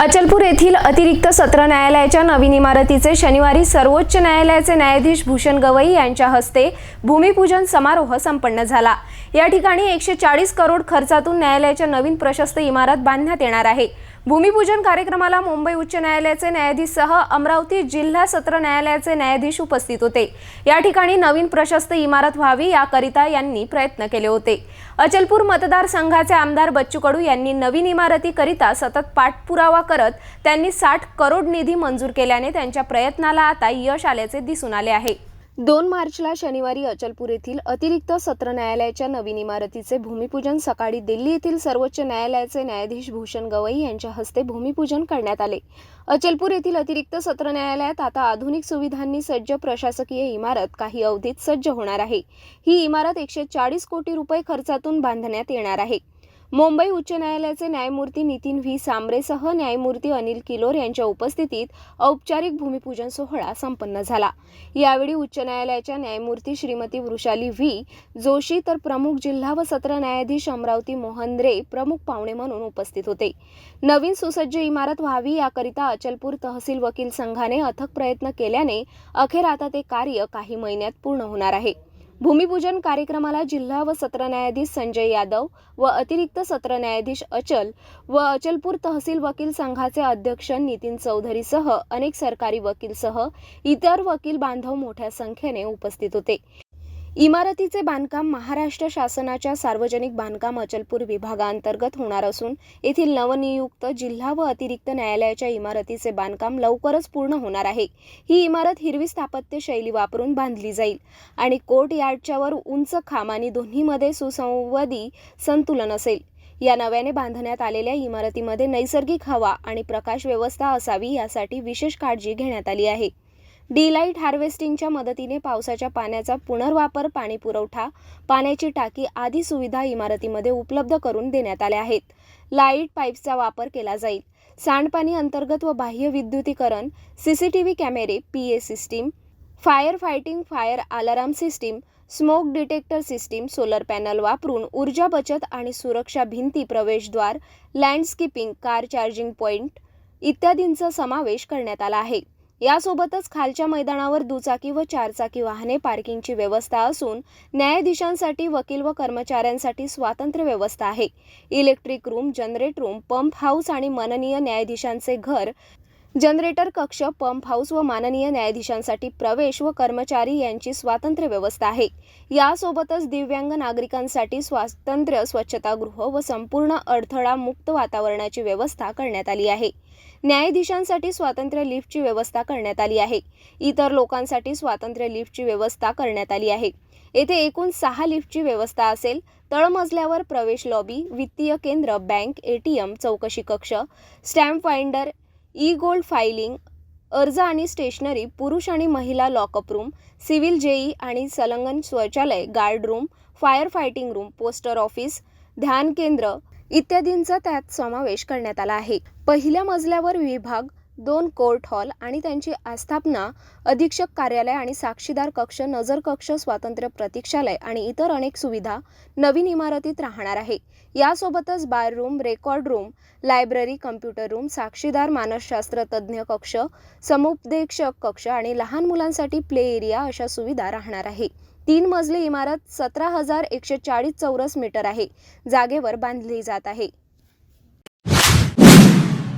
अचलपूर येथील अतिरिक्त सत्र न्यायालयाच्या नवीन इमारतीचे शनिवारी सर्वोच्च न्यायालयाचे न्यायाधीश भूषण गवई यांच्या हस्ते भूमिपूजन समारोह संपन्न झाला. या ठिकाणी एकशे चाळीस करोड खर्चातून न्यायालयाच्या नवीन प्रशस्त इमारत बांधण्यात येणार आहे. भूमिपूजन कार्यक्रमाला मुंबई उच्च न्यायालयाचे न्यायाधीशसह अमरावती जिल्हा सत्र न्यायालयाचे न्यायाधीश उपस्थित होते. या ठिकाणी नवीन प्रशस्त इमारत व्हावी याकरिता यांनी प्रयत्न केले होते. अचलपूर मतदारसंघाचे आमदार बच्चू कडू यांनी नवीन इमारतीकरिता सतत पाठपुरावा करत त्यांनी साठ करोड निधी मंजूर केल्याने त्यांच्या प्रयत्नाला आता यश आल्याचे दिसून आले आहे. दोन मार्चला शनिवारी अचलपूर येथील अतिरिक्त सत्र न्यायालयाच्या नवीन इमारतीचे भूमिपूजन सकाळी दिल्ली येथील सर्वोच्च न्यायालयाचे न्यायाधीश भूषण गवई यांच्या हस्ते भूमिपूजन करण्यात आले. अचलपूर येथील अतिरिक्त सत्र न्यायालयात आता आधुनिक सुविधांनी सज्ज प्रशासकीय इमारत काही अवधीत सज्ज होणार आहे. ही इमारत एकशे चाळीस कोटी रुपये खर्चातून बांधण्यात येणार आहे. मुंबई उच्च न्यायालयाचे न्यायमूर्ती नितीन व्ही. सांबरेसह न्यायमूर्ती अनिल किलोर यांच्या उपस्थितीत औपचारिक भूमिपूजन सोहळा संपन्न झाला. यावेळी उच्च न्यायालयाच्या न्यायमूर्ती श्रीमती वृषाली व्ही. जोशी तर प्रमुख जिल्हा व सत्र न्यायाधीश अमरावती मोहन रे प्रमुख पाहुणे म्हणून उपस्थित होते. नवीन सुसज्ज इमारत व्हावी याकरिता अचलपूर तहसील वकील संघाने अथक प्रयत्न केल्याने अखेर आता ते कार्य काही महिन्यात पूर्ण होणार आहे. भूमिपूजन कार्यक्रमाला जिल्हा व सत्र न्यायाधीश संजय यादव व अतिरिक्त सत्र न्यायाधीश अचल व अचलपूर तहसील वकील संघाचे अध्यक्ष नितीन चौधरीसह अनेक सरकारी वकीलसह इतर वकील बांधव मोठ्या संख्येने उपस्थित होते. इमारतीचे बांधकाम महाराष्ट्र शासनाच्या सार्वजनिक बांधकाम अचलपूर विभागांतर्गत होणार असून येथील नवनियुक्त जिल्हा व अतिरिक्त न्यायालयाच्या इमारतीचे बांधकाम लवकरच पूर्ण होणार आहे. ही इमारत हिरवी स्थापत्य शैली वापरून बांधली जाईल आणि कोर्ट यार्डच्या वर उंच खांब दोन्हीमध्ये सुसंवादी संतुलन असेल. या नव्याने बांधण्यात आलेल्या इमारतीमध्ये नैसर्गिक हवा आणि प्रकाश व्यवस्था असावी यासाठी विशेष काळजी घेण्यात आली आहे. डिलाईट हार्वेस्टिंगच्या मदतीने पावसाच्या पाण्याचा पुनर्वापर पाणी पुरवठा पाण्याची टाकी आदी सुविधा इमारतीमध्ये उपलब्ध करून देण्यात आल्या आहेत. लाइट पाईप्सचा वापर केला जाईल. सांडपाणी अंतर्गत व बाह्य विद्युतीकरण सीसीटीव्ही कॅमेरे P A system fire fighting fire alarm system smoke detector system solar panel वापरून ऊर्जा बचत आणि सुरक्षा भिंती प्रवेशद्वार लँडस्केपिंग कार चार्जिंग पॉईंट इत्यादींचा समावेश करण्यात आला आहे. यासोबतच खालच्या मैदानावर दुचाकी व चारचाकी वाहने पार्किंगची व्यवस्था असून न्यायाधीशांसाठी वकील व कर्मचाऱ्यांसाठी स्वातंत्र्य व्यवस्था आहे. Electric room generate room pump house आणि माननीय न्यायाधीशांचे घर जनरेटर कक्ष पंप हाऊस व माननीय न्यायाधीशांसाठी प्रवेश व कर्मचारी यांची स्वातंत्र्य व्यवस्था आहे. यासोबतच दिव्यांग नागरिकांसाठी स्वातंत्र्य स्वच्छतागृह व संपूर्ण अडथळा मुक्त वातावरणाची व्यवस्था करण्यात आली आहे. न्यायाधीशांसाठी स्वातंत्र्य लिफ्टची व्यवस्था करण्यात आली आहे. इतर लोकांसाठी स्वातंत्र्य लिफ्टची व्यवस्था करण्यात आली आहे. येथे एकूण सहा लिफ्टची व्यवस्था असेल. तळमजल्यावर प्रवेश लॉबी वित्तीय केंद्र बँक एटीएम चौकशी कक्ष stamp finder e gold filing अर्ज आणि स्टेशनरी पुरुष आणि महिला लॉकअप रूम सिव्हिल जेई आणि संलग्न शौचालय guard room fire fighting room poster office ध्यान केंद्र इत्यादींचा त्यात समावेश करण्यात आला आहे. पहिल्या मजल्यावर विभाग दोन कोर्ट हॉल आणि त्यांची आस्थापना अधीक्षक कार्यालय आणि साक्षीदार कक्ष नजर कक्ष स्वातंत्र्य प्रतीक्षालय आणि इतर अनेक सुविधा नवीन इमारतीत राहणार आहे. यासोबतच bar room record room library computer room साक्षीदार मानसशास्त्र तज्ज्ञ कक्ष समुपदेशक कक्ष आणि लहान मुलांसाठी प्ले एरिया अशा सुविधा राहणार आहे. तीन मजली इमारत सतरा हजार एकशे चाळीस चौरस मीटर आहे. जागेवर बांधली जात आहे.